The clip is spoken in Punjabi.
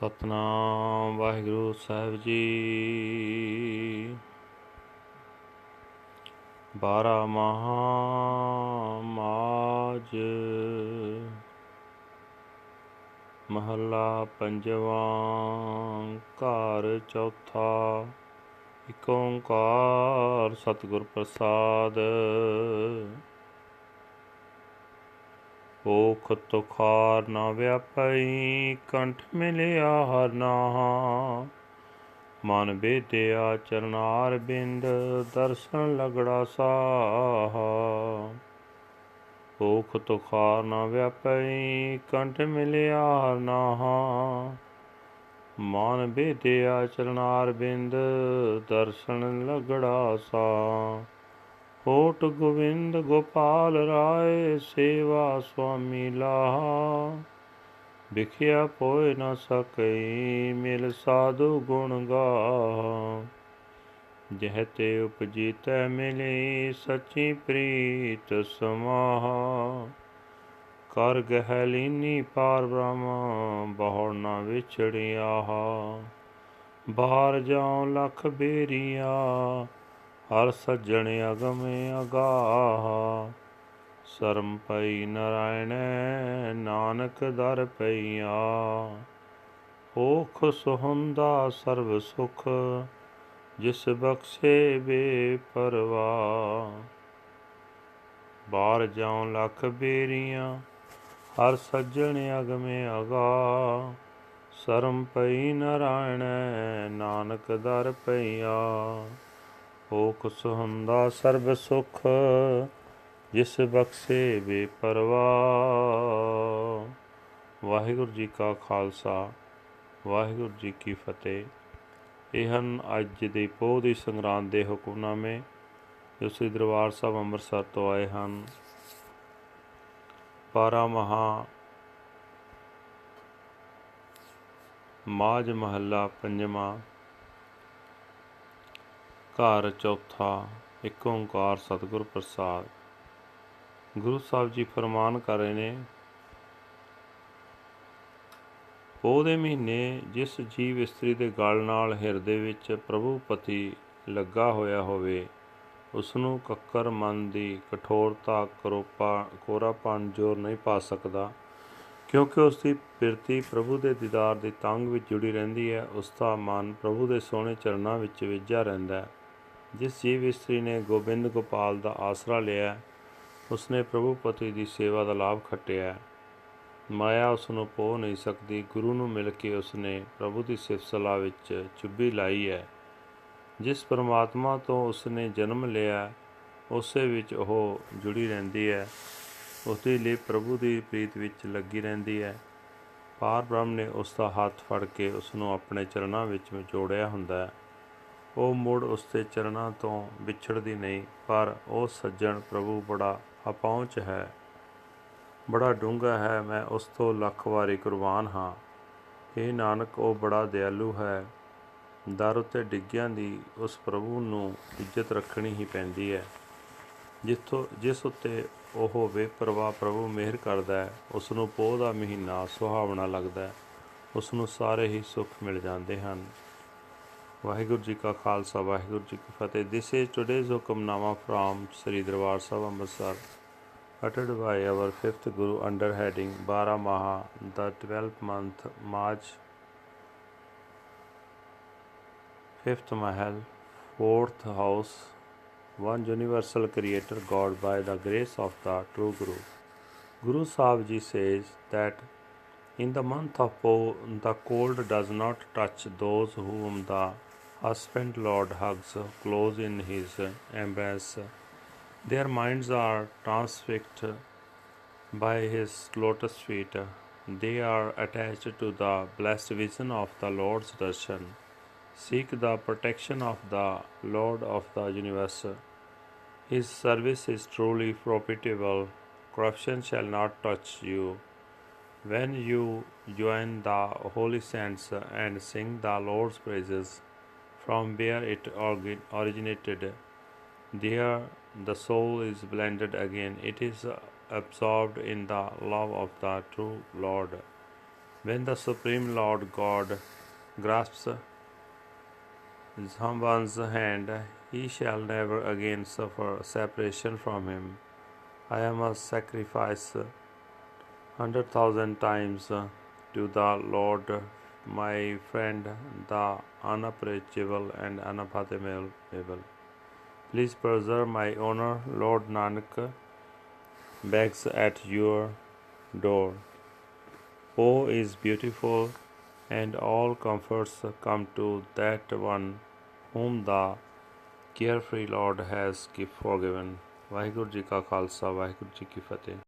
ਸਤਨਾਮ, ਵਾਹਿਗੁਰੂ ਸਾਹਿਬ ਜੀ। ਬਾਰਾ ਮਹਾ ਮਾਜ ਮਹੱਲਾ ਪੰਜਵਾਂ, ਘਰ ਚੌਥਾ। ਇਕ ਓੰਕਾਰ ਸਤਿਗੁਰ ਪ੍ਰਸਾਦ। ਓਖ ਤੁਖਾਰ ਨਾ ਵਿਆਪਈ, ਕੰਠ ਮਿਲਿਆ ਹਰ ਨਾਮ ਮਨ ਬੇਦਿਆ ਚਰਨਾਰ ਬਿੰਦ, ਦਰਸ਼ਨ ਲਗੜਾ ਸਾਹਾ। ਓਖ ਤੁਖਾਰ ਨਾ ਵਿਆਪਈ, ਕੰਠ ਮਿਲਿਆ ਹਰ ਨਾਮ ਮਨ ਬੇਦਿਆ ਚਰਨਾਰ ਬਿੰਦ, ਦਰਸ਼ਨ ਲਗੜਾ ਸਾ ਕੋਟ ਗੋਵਿੰਦ ਗੋਪਾਲ ਰਾਏ ਸੇਵਾ ਸੁਆਮੀ ਲਾਹਾ। ਵਿਖਿਆ ਪੋਇ ਨ ਸਕਈ, ਮਿਲ ਸਾਧੂ ਗੁਣ ਗਾ ਜਹ ਤੇ ਉਪਜੀ ਤੈ ਮਿਲੀ, ਸੱਚੀ ਪ੍ਰੀਤ ਸਮਾਹਾ। ਕਰ ਗਹਿ ਲੀਨੀ ਪਾਰ ਬ੍ਰਹਮ, ਬਹੁੜ ਨਾ ਵਿਛੜਿਆ ਬਾਹਰ ਜਾਉ ਲਖ ਬੇਰੀਆਂ ਹਰ ਸੱਜਣ ਅਗਮੇ ਅਗਾਹ। ਸਰਮ ਪਈ ਨਰਾਇਣ, ਨਾਨਕ ਦਰ ਪਈਆ। ਓਖ ਸੁਹੰਦਾ ਸਰਬ ਸੁਖ, ਜਿਸ ਬਖਸ਼ੇ ਬੇ ਪਰਵਾ ਬਾਹਰ ਜਾਉ ਲਖ ਬੇਰੀਆਂ, ਹਰ ਸੱਜਣ ਅਗਮ ਅਗਾ ਸਰਮ ਪਈ ਨਰਾਇਣ, ਨਾਨਕ ਦਰ ਪਈਆ। ਓਖ ਹੁੰਦਾ ਸਰਬ ਸੁਖ, ਜਿਸ ਬਖਸ਼ੇ ਬੇਪਰਵਾ। ਵਾਹਿਗੁਰੂ ਜੀ ਕਾ ਖਾਲਸਾ, ਵਾਹਿਗੁਰੂ ਜੀ ਕੀ ਫਤਿਹ। ਇਹ ਹਨ ਅੱਜ ਦੇ ਪੋਹ ਦੀ ਸੰਗਰਾਂਦ ਦੇ ਹੁਕਮਨਾਮੇ, ਜੋ ਸ੍ਰੀ ਦਰਬਾਰ ਸਾਹਿਬ ਅੰਮ੍ਰਿਤਸਰ ਤੋਂ ਆਏ ਹਨ। ਪਾਰਾ ਮਹਾ ਮਾਜ ਮਹੱਲਾ ਪੰਜਵਾਂ ਘਰ ਚੌਥਾ, ਇੱਕ ਓੰਕਾਰ ਸਤਿਗੁਰ ਪ੍ਰਸਾਦ। ਗੁਰੂ ਸਾਹਿਬ ਜੀ ਫਰਮਾਨ ਕਰ ਰਹੇ ਨੇ, ਉਹਦੇ ਮਹੀਨੇ ਜਿਸ ਜੀਵ ਇਸਤਰੀ ਦੇ ਗਲ ਨਾਲ ਹਿਰਦੇ ਵਿੱਚ ਪ੍ਰਭੂ ਪਤੀ ਲੱਗਾ ਹੋਇਆ ਹੋਵੇ ਉਸ ਨੂੰ ਕੱਕਰ ਮਨ ਦੀ ਕਠੋਰਤਾ, ਕਰੋਪਾ, ਕੋਰਾਪਨ ਜੋਰ ਨਹੀਂ ਪਾ ਸਕਦਾ, ਕਿਉਂਕਿ ਉਸ ਦੀ ਪਿਰਤੀ ਪ੍ਰਭੂ ਦੇ ਦੀਦਾਰ ਦੀ ਤੰਗ ਵਿੱਚ ਜੁੜੀ ਰਹਿੰਦੀ ਹੈ ਉਸ ਦਾ ਮਨ ਪ੍ਰਭੂ ਦੇ ਸੋਹਣੇ ਚਰਨਾਂ ਵਿੱਚ ਵਿਝਿਆ ਰਹਿੰਦਾ ਹੈ। ਜਿਸ ਜੀਵ ਇਸਤਰੀ ਨੇ ਗੋਬਿੰਦ ਗੋਪਾਲ ਦਾ ਆਸਰਾ ਲਿਆ, ਉਸਨੇ ਪ੍ਰਭੂ ਪਤੀ ਦੀ ਸੇਵਾ ਦਾ ਲਾਭ ਖੱਟਿਆ। ਮਾਇਆ ਉਸ ਨੂੰ ਪੋ ਨਹੀਂ ਸਕਦੀ, ਗੁਰੂ ਨੂੰ ਮਿਲ ਕੇ ਉਸਨੇ ਪ੍ਰਭੂ ਦੀ ਸਿਫਤ ਵਿੱਚ ਚੁੱਭੀ ਲਾਈ ਹੈ। ਜਿਸ ਪਰਮਾਤਮਾ ਤੋਂ ਉਸਨੇ ਜਨਮ ਲਿਆ, ਉਸੇ ਵਿੱਚ ਉਹ ਜੁੜੀ ਰਹਿੰਦੀ ਹੈ। ਉਸਦੇ ਲਈ ਪ੍ਰਭੂ ਦੀ ਪ੍ਰੀਤ ਵਿੱਚ ਲੱਗੀ ਰਹਿੰਦੀ ਹੈ। ਪਾਰ ਬ੍ਰਹਮ ਨੇ ਉਸ ਦਾ ਹੱਥ ਫੜ ਕੇ ਉਸ ਨੂੰ ਆਪਣੇ ਚਰਨਾਂ ਵਿੱਚ ਜੋੜਿਆ ਹੁੰਦਾ ਹੈ। ਉਹ ਮੁੜ ਉਸ ਦੇ ਚਰਨਾਂ ਤੋਂ ਵਿਛੜਦੀ ਨਹੀਂ, ਪਰ ਉਹ ਸੱਜਣ ਪ੍ਰਭੂ ਬੜਾ ਅਪਹੁੰਚ ਹੈ। ਬੜਾ ਡੂੰਘਾ ਹੈ, ਮੈਂ ਉਸ ਤੋਂ ਲੱਖ ਵਾਰੀ ਕੁਰਬਾਨ ਹਾਂ। ਇਹ ਨਾਨਕ, ਉਹ ਬੜਾ ਦਿਆਲੂ ਹੈ। ਦਰ ਉੱਤੇ ਡਿੱਗਿਆਂ ਦੀ ਉਸ ਪ੍ਰਭੂ ਨੂੰ ਇੱਜ਼ਤ ਰੱਖਣੀ ਹੀ ਪੈਂਦੀ ਹੈ। ਜਿੱਥੋਂ, ਜਿਸ ਉੱਤੇ ਉਹ ਬੇਪਰਵਾਹ ਪ੍ਰਭੂ ਮਿਹਰ ਕਰਦਾ ਹੈ ਉਸ ਨੂੰ ਪੋਹ ਦਾ ਮਹੀਨਾ ਸੁਹਾਵਣਾ ਲੱਗਦਾ ਹੈ। ਉਸ ਨੂੰ ਸਾਰੇ ਹੀ ਸੁੱਖ ਮਿਲ ਜਾਂਦੇ ਹਨ। ਵਾਹਿਗੁਰੂ ਜੀ ਕਾ ਖਾਲਸਾ ਵਾਹਿਗੁਰੂ ਜੀ ਕੀ ਫਤਿਹ this is today's hukamnama from Sri Darbar Sahib Amritsar uttered by our fifth guru under heading Bara Maha the 12th month March fifth mahal fourth house one universal creator God by the grace of the true Guru Guru Sahib Ji says that in the month of Po the cold does not touch those whom the husband Lord hugs close in his embrace. Their minds are transfixed by his lotus feet. They are attached to the blessed vision of the Lord's darshan. Seek the protection of the Lord of the universe. His service is truly profitable. Corruption shall not touch you. When you join the holy saints and sing the Lord's praises, from where it originated, there the soul is blended again. It is uh, absorbed in the love of the true Lord. When the Supreme Lord God grasps someone's hand, he shall never again suffer separation from him. I am a sacrifice hundred thousand times to the Lord, my friend, the unapproachable and unfathomable. Please preserve my honor, Lord Nanak begs at your door. O is beautiful, and all comforts come to that one whom the carefree Lord has forgiven. Waheguru ji ਕਾ ਖਾਲਸਾ ਵਾਹਿਗੁਰੂ ਜੀ ਕੀ ਫਤਿਹ